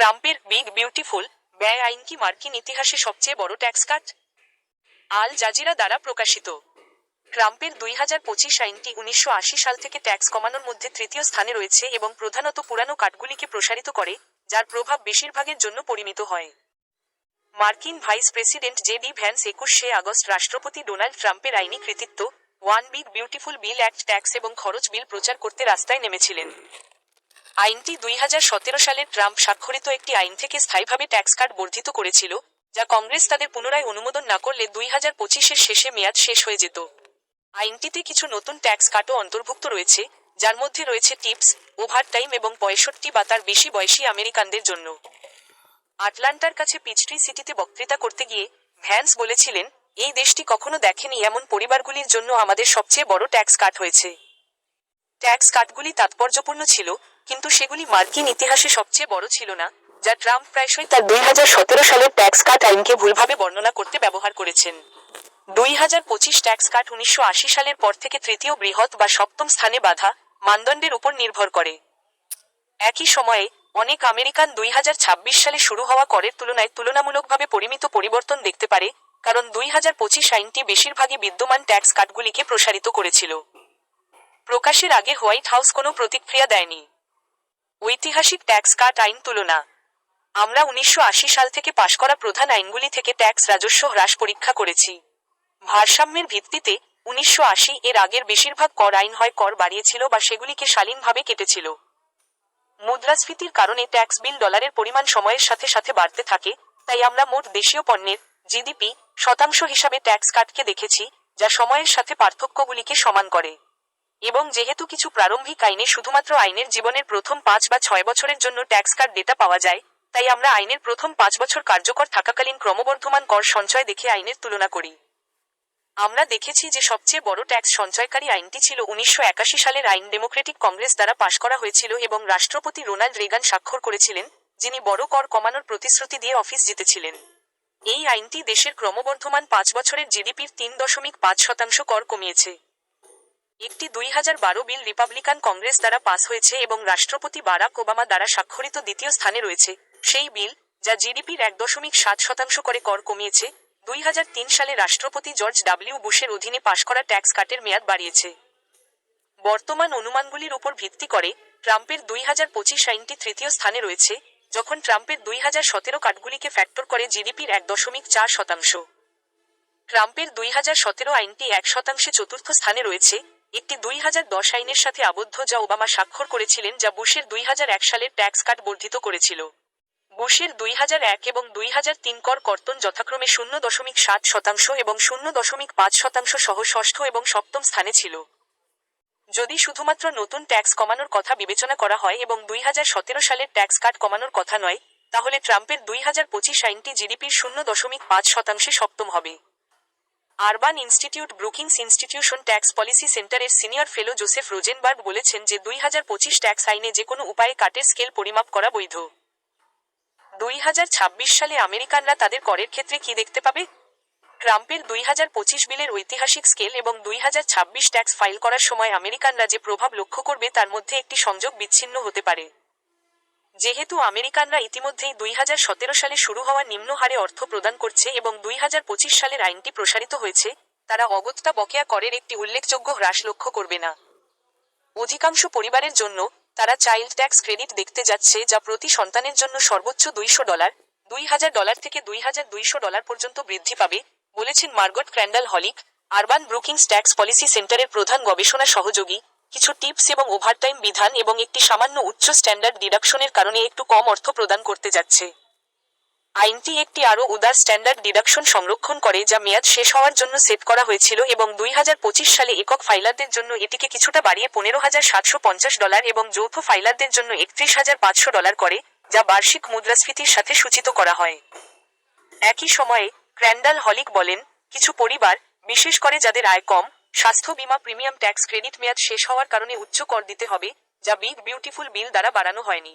ট্রাম্পের big beautiful, ব্যয় আইন কি মার্কিন ইতিহাসে সবচেয়ে বড় ট্যাক্স কাট? আল জাজিরা দ্বারা প্রকাশিত। ট্রাম্পের দুই হাজার পঁচিশ আইনটি উনিশশো আশি সাল থেকে ট্যাক্স কমানোর মধ্যে তৃতীয় স্থানে রয়েছে এবং প্রধানত পুরানো কাঠগুলিকে প্রসারিত করে, যার প্রভাব বেশিরভাগের জন্য পরিমিত হয়। মার্কিন vice president J D Vance একুশে আগস্ট রাষ্ট্রপতি ডোনাল্ড ট্রাম্পের আইনি কৃতিত্ব, one big beautiful bill act tax এবং খরচ বিল প্রচার করতে রাস্তায় নেমেছিলেন। আইনটি দুই হাজার সতেরো সালে ট্রাম্প স্বাক্ষরিত একটি আইন থেকে স্থায়ীভাবে ট্যাক্স কাট বর্ধিত করেছিল, যা কংগ্রেস তাদের পুনরায় অনুমোদন না করলে দুই হাজার পঁচিশের শেষে মেয়াদ শেষ হয়ে যেত। আইনটিতে কিছু নতুন ট্যাক্স কাটও অন্তর্ভুক্ত রয়েছে, যার মধ্যে রয়েছে টিপস, ওভারটাইম এবং পঁয়ষট্টি বা তার বেশি বয়সী আমেরিকানদের জন্য। আটলান্টার কাছে পিচট্রি সিটিতে বক্তৃতা করতে গিয়ে ভ্যান্স বলেছিলেন, এই দেশটি কখনো দেখেনি এমন পরিবারগুলির জন্য আমাদের সবচেয়ে বড় ট্যাক্স কাট হয়েছে। ট্যাক্স কাটগুলি তাৎপর্যপূর্ণ ছিল কিন্তু সেগুলি মার্কিন ইতিহাসে সবচেয়ে বড় ছিল না, যা ট্রাম্প প্রায়শই তার দুই হাজার সতেরো সালের ট্যাক্স কাট আইনকে ভুলভাবে বর্ণনা করতে ব্যবহার করেছেন। দুই হাজার পঁচিশ ট্যাক্স কাট উনিশশো আশি সালের পর থেকে তৃতীয় বৃহৎ বা সপ্তম স্থানে বাধা মানদণ্ডের উপর নির্ভর করে। একই সময়ে, অনেক আমেরিকান দুই হাজার ছাব্বিশ সালে শুরু হওয়া করের তুলনায় তুলনামূলকভাবে পরিমিত পরিবর্তন দেখতে পারে, কারণ দুই হাজার পঁচিশ আইনটি বেশিরভাগই বিদ্যমান ট্যাক্স কাটগুলিকে প্রসারিত করেছিল। প্রকাশের আগে হোয়াইট হাউস কোনো প্রতিক্রিয়া দেয়নি। ঐতিহাসিক ট্যাক্স কাট আইন তুলনা। আমরা উনিশশো আশি সাল থেকে পাশ করা প্রধান আইনগুলি থেকে ট্যাক্স রাজস্ব হ্রাস পরীক্ষা করেছি। ভারসাম্যের ভিত্তিতে উনিশশো আশি এর আগের বেশিরভাগ কর আইন হয় কর বাড়িয়েছিল বা সেগুলিকে শালীনভাবে কেটেছিল। মুদ্রাস্ফীতির কারণে ট্যাক্স বিল ডলারের পরিমাণ সময়ের সাথে সাথে বাড়তে থাকে, তাই আমরা মোট দেশীয় পণ্যের জিডিপি শতাংশ হিসাবে ট্যাক্স কাটকে দেখেছি, যা সময়ের সাথে পার্থক্যগুলিকে সমান করে। এবং যেহেতু কিছু প্রারম্ভিক আইনে শুধুমাত্র আইনের জীবনের প্রথম পাঁচ বা ছয় বছরের জন্য ট্যাক্স কাট ডেটা পাওয়া যায়, তাই আমরা আইনের প্রথম পাঁচ বছর কার্যকর থাকাকালীন ক্রমবর্ধমান কর সঞ্চয় দেখে আইনের তুলনা করি। আমরা দেখেছি যে সবচেয়ে বড় ট্যাক্স সঞ্চয়কারী আইনটি ছিল উনিশশো একাশি সালের আইন ডেমোক্রেটিক কংগ্রেস দ্বারা পাশ করা হয়েছিল এবং রাষ্ট্রপতি রোনাল্ড রেগান স্বাক্ষর করেছিলেন, যিনি বড় কর কমানোর প্রতিশ্রুতি দিয়ে অফিস জিতেছিলেন। এই আইনটি দেশের ক্রমবর্ধমান পাঁচ বছরের জিডিপির তিন দশমিক পাঁচ শতাংশ কর কমিয়েছে। একটি দুই হাজার বারো বিল রিপাবলিকান কংগ্রেস দ্বারা পাস হয়েছে এবং রাষ্ট্রপতি বারাক ওবামা দ্বারা স্বাক্ষরিত দ্বিতীয় স্থানে রয়েছে। সেই বিল, যা জিডিপির এক দশমিক সাত শতাংশ করে কর কমিয়েছে, দুই হাজার তিন সালে রাষ্ট্রপতি জর্জ ডাব্লিউ বুশের অধীনে পাশ করা ট্যাক্স কাটের মেয়াদ বাড়িয়েছে। বর্তমান অনুমানগুলির উপর ভিত্তি করে ট্রাম্পের দুই হাজার পঁচিশ আইনটি তৃতীয় স্থানে রয়েছে, যখন ট্রাম্পের দুই হাজার সতেরো কাটগুলিকে ফ্যাক্টর করে জিডিপির এক দশমিক চার শতাংশ। ট্রাম্পের দুই হাজার সতেরো আইনটি এক শতাংশে চতুর্থ স্থানে রয়েছে একটি দুই হাজার দশ আইনের সাথে আবদ্ধ যা ওবামা স্বাক্ষর করেছিলেন, যা বুশের দুই হাজার এক সালের ট্যাক্স কাট বর্ধিত করেছিল। বুশের দুই হাজার এক এবং দুই হাজার তিন কর কর্তন যথাক্রমে শূন্য দশমিক সাত শতাংশ এবং শূন্য দশমিক পাঁচ শতাংশ সহ ষষ্ঠ এবং সপ্তম স্থানে ছিল। যদি শুধুমাত্র নতুন ট্যাক্স কমানোর কথা বিবেচনা করা হয় এবং দুই হাজার সতেরো সালের ট্যাক্স কাট কমানোর কথা নয়, তাহলে ট্রাম্পের দুই হাজার পঁচিশ আইনটি জিডিপির শূন্য দশমিক পাঁচ শতাংশে সপ্তম হবে। Urban Institute Brookings Institution tax policy সেন্টারের সিনিয়র ফেলো জোসেফ রোজেনবার্গ বলেছেন যে দুই হাজার পঁচিশ ট্যাক্স আইনে যে কোনো উপায়ে কাটের স্কেল পরিমাপ করা বৈধ। দুই হাজার ছাব্বিশ সালে আমেরিকানরা তাদের করের ক্ষেত্রে কি দেখতে পাবে? ট্রাম্পের দুই হাজার পঁচিশ বিলের ঐতিহাসিক স্কেল এবং দুই হাজার ছাব্বিশ ট্যাক্স ফাইল করার সময় আমেরিকানরা যে প্রভাব লক্ষ্য করবে তার মধ্যে একটি সংযোগ বিচ্ছিন্ন হতে পারে। যেহেতু আমেরিকানরা ইতিমধ্যেই দুই হাজার সতেরো সালে শুরু হওয়া নিম্ন হারে অর্থ প্রদান করছে এবং দুই হাজার পঁচিশ সালের আইনটি প্রসারিত হয়েছে, তারা অগত্যা বকেয়া করের একটি উল্লেখযোগ্য হ্রাস লক্ষ্য করবে না। অধিকাংশ পরিবারের জন্য তারা চাইল্ড ট্যাক্স ক্রেডিট দেখতে যাচ্ছে যা প্রতি সন্তানের জন্য সর্বোচ্চ দুইশো ডলার, দুই হাজার ডলার থেকে দুই হাজার দুইশো ডলার পর্যন্ত বৃদ্ধি পাবে, বলেছেন Margot Crandall Hollick, Urban Brookings tax policy সেন্টারের প্রধান গবেষণা সহযোগী কিছু টিপস এবং ওভারটাইম বিধান এবং একটি সামান্য উচ্চ স্ট্যান্ডার্ড ডিডাকশনের কারণে একটু কম অর্থ প্রদান করতে যাচ্ছে। আইনটি একটি আরও উদার স্ট্যান্ডার্ড ডিডাকশন সংরক্ষণ করে যা মেয়াদ শেষ হওয়ার জন্য সেট করা হয়েছিল এবং দুই হাজার পঁচিশ সালে একক ফাইলারদের জন্য এটিকে কিছুটা বাড়িয়ে পনেরো হাজার সাতশো পঞ্চাশ ডলার এবং যৌথ ফাইলারদের জন্য একত্রিশ হাজার পাঁচশো ডলার করে, যা বার্ষিক মুদ্রাস্ফীতির সাথে সূচিত করা হয়। একই সময়ে, ক্র্যান্ডাল হলিক বলেন, কিছু পরিবার, বিশেষ করে যাদের আয় কম স্বাস্থ্য বীমা প্রিমিয়াম ট্যাক্স ক্রেডিট মেয়াদ শেষ হওয়ার কারণে উচ্চ কর দিতে হবে, যা বিগ বিউটিফুল বিল দ্বারা বাড়ানো হয়নি।